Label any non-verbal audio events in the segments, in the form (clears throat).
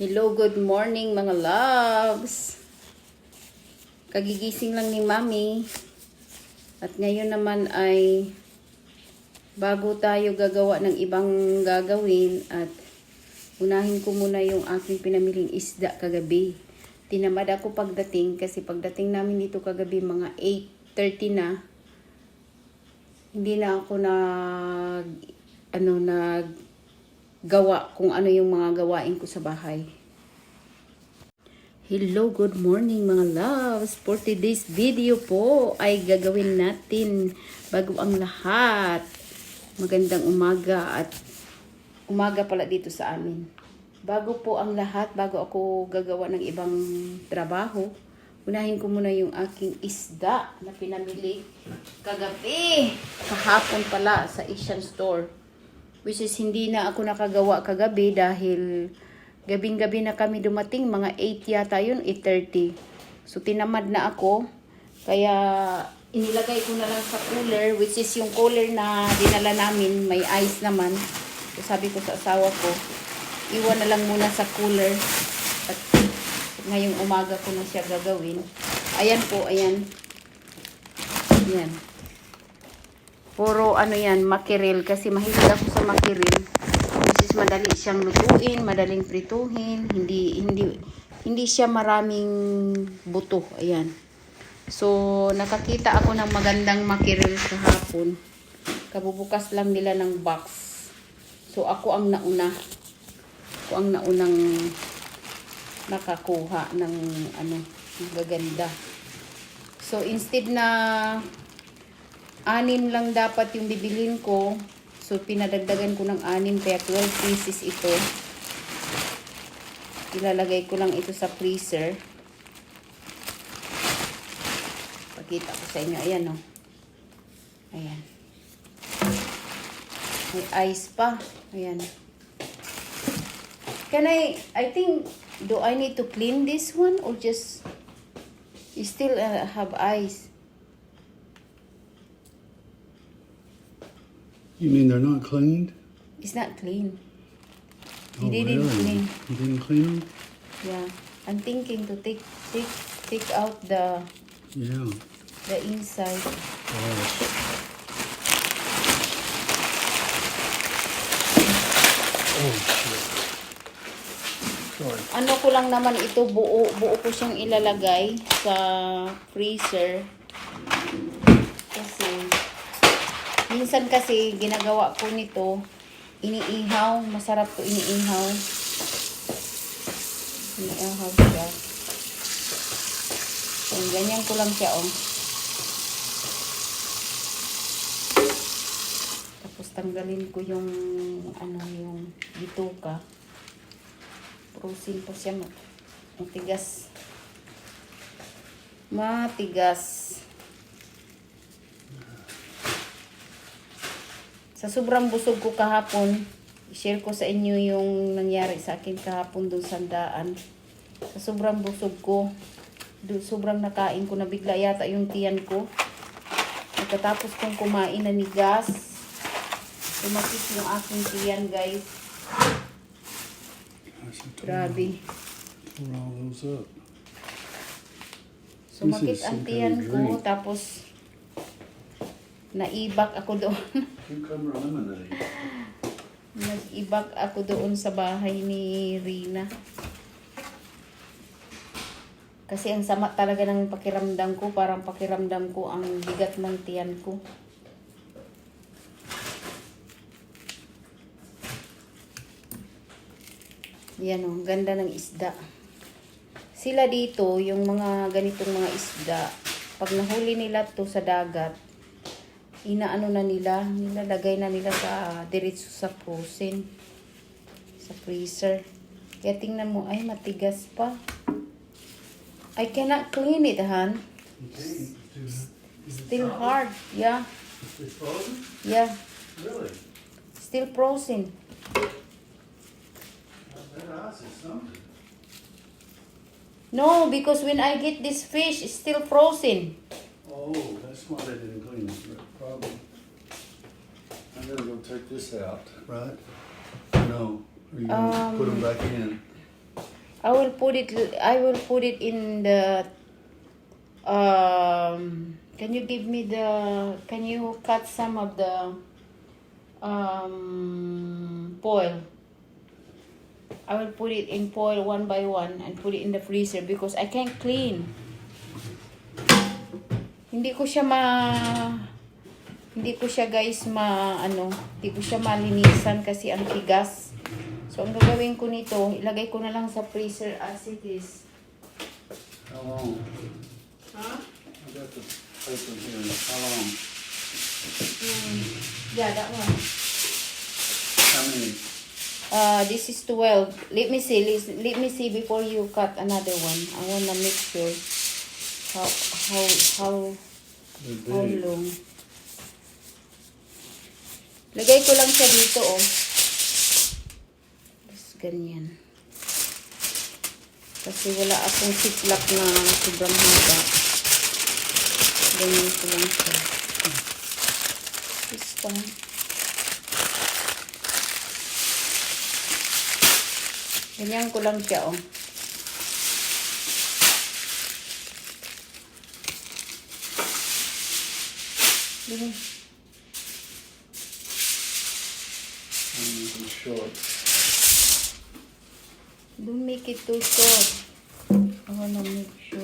Hello, good morning mga loves. Kagigising lang ni Mami. At ngayon naman ay bago tayo gagawa ng ibang gagawin at unahin ko muna yung aking pinamiling isda kagabi. Tinamad ako pagdating kasi pagdating namin dito kagabi mga 8.30 na hindi na ako nag ano nag gawa kung ano yung mga gawain ko sa bahay. Hello, good morning mga loves. For today's video po ay gagawin natin bago ang lahat. Magandang umaga at umaga pala dito sa amin. Bago po ang lahat, bago ako gagawa ng ibang trabaho, unahin ko muna yung aking isda na pinamili kagabi. Kahapon pala sa Asian store. Which is hindi na ako nakagawa kagabi dahil gabing-gabi na kami dumating. Mga 8 yata yun, 8.30. So tinamad na ako. Kaya inilagay ko na lang sa cooler which is yung cooler na dinala namin. May ice naman. So sabi ko sa asawa ko, iwan na lang muna sa cooler. At ngayong umaga ko na siya gagawin. Ayan po, ayan. Ayan. Puro ano yan, makiril. Kasi mahilig ako sa makiril. Which is madali siyang lutuin, madaling prituhin. Hindi, hindi, hindi siya maraming buto. Ayan. So, nakakita ako ng magandang makiril kahapon. Kabubukas lang nila ng box. So, ako ang nauna. Ako ang naunang nakakuha ng ano, gaganda. So, instead na anim lang dapat yung bibilin ko. So, pinadagdagan ko ng anim, kaya 12 pieces ito. Ilalagay ko lang ito sa freezer. Pakita ko sa inyo. Ayan, oh. Ayan. May ice pa. Ayan. Can I, I think, do I need to clean this one or just, still uh, have ice? You mean they're not cleaned? It's not clean. He Oh, didn't really? clean. You didn't clean them? Yeah. I'm thinking to take take take out the Yeah. the inside. Gosh. Oh shit. Sorry. Ano ko lang naman ito buo buo ko siyang ilalagay sa freezer. Kasi minsan kasi ginagawa ko nito iniihaw, masarap to iniihaw. Iniihaw siya. So, ganyan ko lang siya, oh. Tapos tanggalin ko yung ano yung bituka. Prusin pa siya mat- matigas. Matigas. Sa sobrang busog ko kahapon, i-share ko sa inyo yung nangyari sa akin kahapon doon sa daan. Sa sobrang busog ko, do, sobrang nakain ko, nabigla yata yung tiyan ko. Pagkatapos kong kumain na nigas, tumakit yung aking tiyan guys. Grabe. Sumakit ang tiyan ko, tapos naibak ako doon. Cucumber lemonade. Nag-ibak ako doon sa bahay ni Rina. Kasi ang sama talaga ng pakiramdam ko. Parang pakiramdam ko ang bigat ng tiyan ko. Yan o, ganda ng isda. Sila dito, yung mga ganitong mga isda, pag nahuli nila to sa dagat, inaano na nila, nilalagay na nila sa diretso sa frozen, sa freezer. Kaya tingnan mo, ay matigas pa. I cannot clean it, Han. Still hard. Yeah, frozen? yeah. Really? Still frozen. No, because when I get this fish, it's still frozen. Oh, that's why they didn't clean gonna take this out. Right? No. Are you gonna put them Um, back in? I will put it I will put it in the um can you give me the can you cut some of the um foil I will put it in foil one by one and put it in the freezer because I can't clean hindi ko siya ma hindi ko siya guys ma ano hindi ko siya malinisan kasi ang tigas so ang gagawin ko nito ilagay ko na lang sa freezer as it is How long? huh? I got the paper here. How long? yeah that one How many? uh this is 12 let me see let, let me see before you cut another one I wanna make sure how how how how long lagay ko lang siya dito oh. Tapos ganyan. Kasi wala akong siklap na sobrang haba. Ganyan ko lang siya. This time. Ganyan ko lang siya oh. Ganyan. Short. Don't make it too short. I wanna make sure.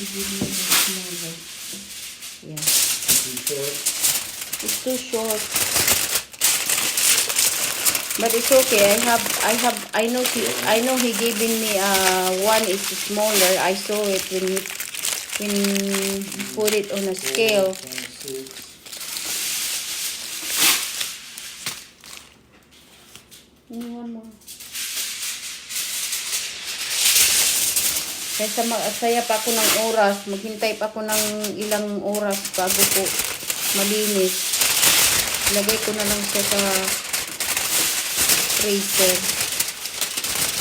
You give me the smaller. Yeah. Too short. It's too short. But it's okay. I have, I have, I know he, I know he giving me uh one is smaller. I saw it when he, when he put it on a scale. One more. Kaysa mag-asaya pa ako ng oras, maghintay pa ako ng ilang oras bago ko malinis. Lagay ko na lang siya sa freezer.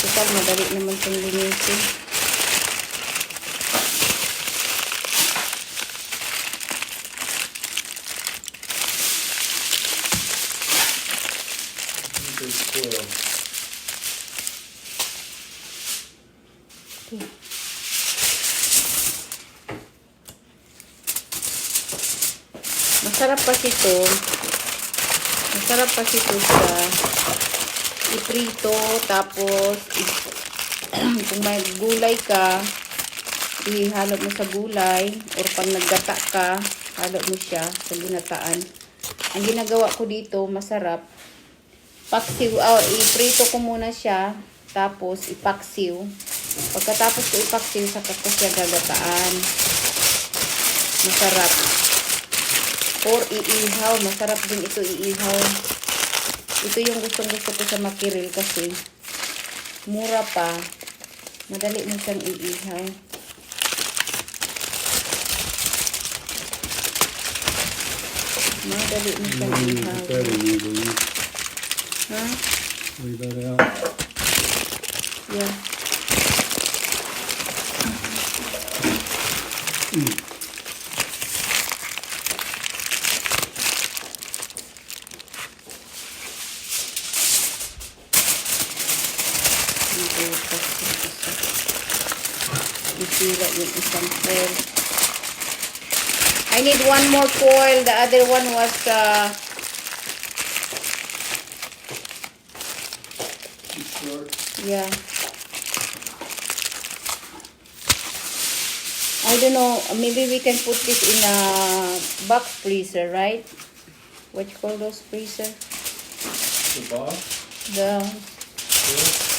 Total, madali naman itong linisin. I think it's twelve. Okay. Masarap kasi ito. Masarap kasi ito sa iprito tapos (clears throat) kung may gulay ka ihalo mo sa gulay or pag naggata ka halo mo siya sa ginataan. Ang ginagawa ko dito masarap paksiw oh, iprito ko muna siya tapos ipaksiw. Pagkatapos ko ipaksiw saka ko siya gagataan. Masarap or iihaw. Masarap din ito iihaw. Ito yung gustong gusto ko sa makiril kasi mura pa. Madali mo siyang iihaw. Madali mo siyang Mm, iihaw. ha? Yeah. Butas yung isa. Isira yung isang foil. I need one more foil. The other one was uh, Too short. Yeah. I don't know. Maybe we can put this in a box freezer, right? What you call those freezer? The box. The This.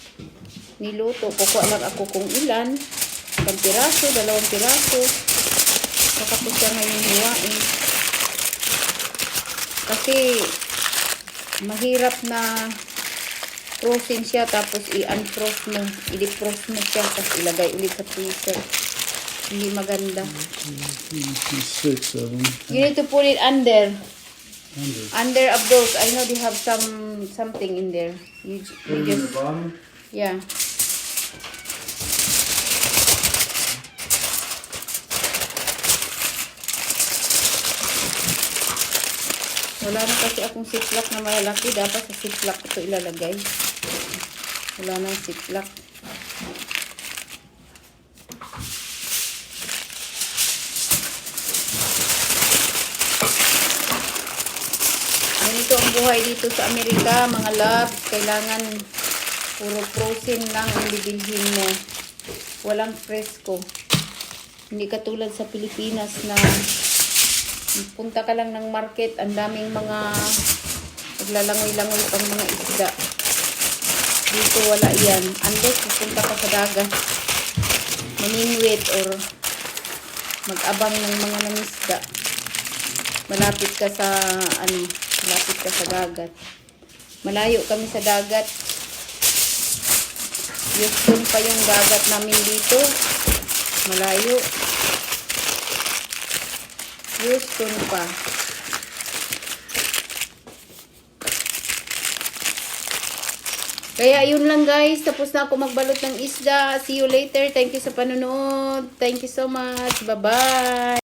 niluto, kukuha lang ako kung ilan. Isang piraso, dalawang piraso. Saka ko siya ngayon hiwain. Kasi mahirap na frozen siya tapos i-unfrost mo, i-defrost mo siya tapos ilagay ulit sa freezer. Hindi maganda. Six of them. You need to put it under. Under. Under of those. I know they have some something in there. You, you in the just bottom. yeah. Wala na kasi akong siplak na malalaki. Dapat sa siplak ko ito ilalagay. Wala na siplak. Ganito ang buhay dito sa Amerika, mga loves. Kailangan puro frozen lang ang bibilhin mo. Walang fresco. Hindi katulad sa Pilipinas na punta ka lang ng market, ang daming mga naglalangoy-langoy pang mga isda. Dito wala yan. Unless pupunta ka sa dagat, mamingwit or mag-abang ng mga nangisda. Malapit ka sa, ano, malapit ka sa dagat. Malayo kami sa dagat. Houston pa yung dagat namin dito. Malayo. Houston pa. Kaya yun lang guys. Tapos na ako magbalot ng isda. See you later. Thank you sa panonood. Thank you so much. Bye-bye.